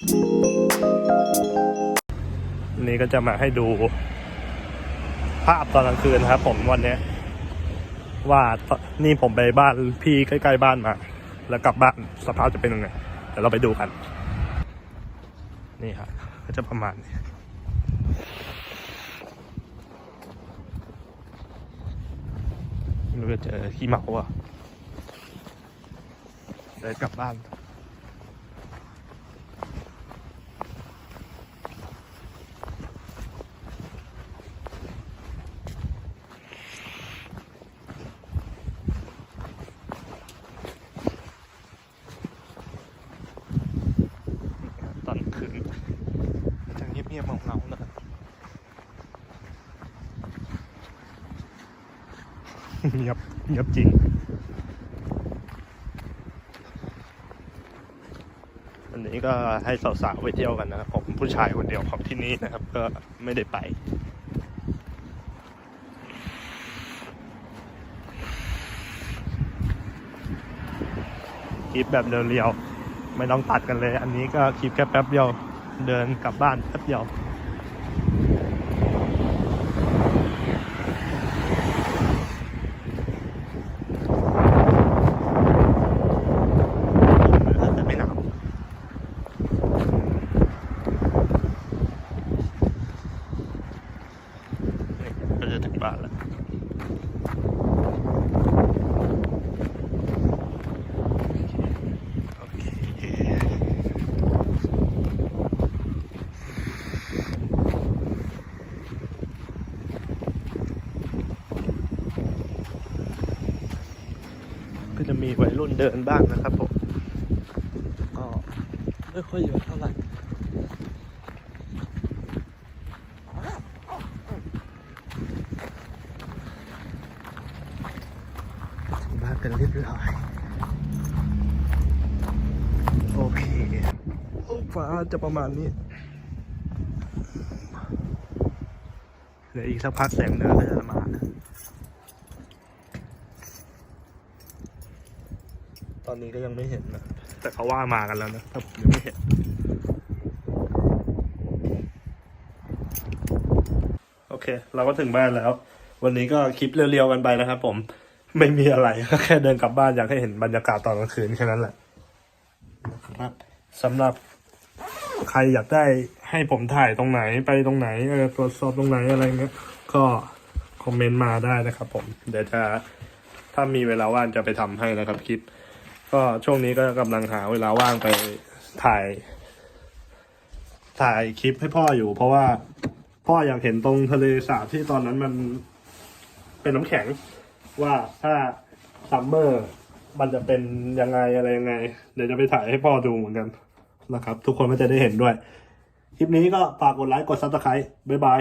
นี่ก็จะมาให้ดู ภาพตอนกลางคืนนะครับ ผมวันนี้ว่านี่ผมไปบ้านพี่ใกล้ๆบ้านมา แล้วกลับบ้านสภาพจะเป็นยังไงเดี๋ยวเราไปดูกัน นี่ครับก็จะประมาณนี้ไม่รู้จะเจอขี้เมาอะเดินกลับบ้าน ตอนคืนจะ เงียบเงาๆนะเงียบเงียบจริง วันนี้ก็ให้สาวๆไปเที่ยวกันนะครับผมผู้ชายคนเดียวของที่นี่นะครับ ก็ไม่ได้ไปคลิปแบบเรียวๆ ไม่ต้องตัดกันเลย อันนี้ก็คลิปแค่แป๊บเดียว เดินกลับบ้านแป๊บเดียวแต่ไม่หนาวนี่ก็จะถึงบ้านแล้ว ก็จะมีวัยรุ่นเดินบ้างนะครับผมก็ไม่ค่อยเยอะเท่าไหร่บ้านกันเรียบร้อยโอเคฟ้าจะประมาณนี้เดี๋ยวอีกสักพักแสงเหนือก็จะมานะต อนนี้ก็ยังไม่เห็นนะ แต่เขาว่ามากันแล้วนะแต่ผมยังไม่เห็น โอเค เราก็ถึงบ้านแล้ว วันนี้ก็คลิปเรียวๆกันไปนะครับผม ไม่มีอะไรก็แค่เดินกลับบ้านอยากให้เห็นบรรยากาศตอนกลางคืนแค่นั้นแหละนะครับสำหรับใครอยากได้ให้ผมถ่ายตรงไหนไปตรงไหนเออตรวจสอบตรงไหนอะไรเงี้ย ก็คอมเมนต์มาได้นะครับผม เดี๋ยวจะถ้ามีเวลาว่างจะไปทำให้นะครับคลิป ก็ช่วงนี้ก็กำลังหาเวลาว่างไปถ่าย ถ่ายคลิปให้พ่ออยู่ เพราะว่าพ่ออยากเห็นตรงทะเลสาบที่ตอนนั้นมันเป็นน้ำแข็ง ว่าถ้าซัมเมอร์มันจะเป็นยังไงอะไรยังไง เดี๋ยวจะไปถ่ายให้พ่อดูเหมือนกันนะครับ ทุกคนก็จะได้เห็นด้วย คลิปนี้ก็ฝากกดไลค์กดซับสไครต์บ๊ายบาย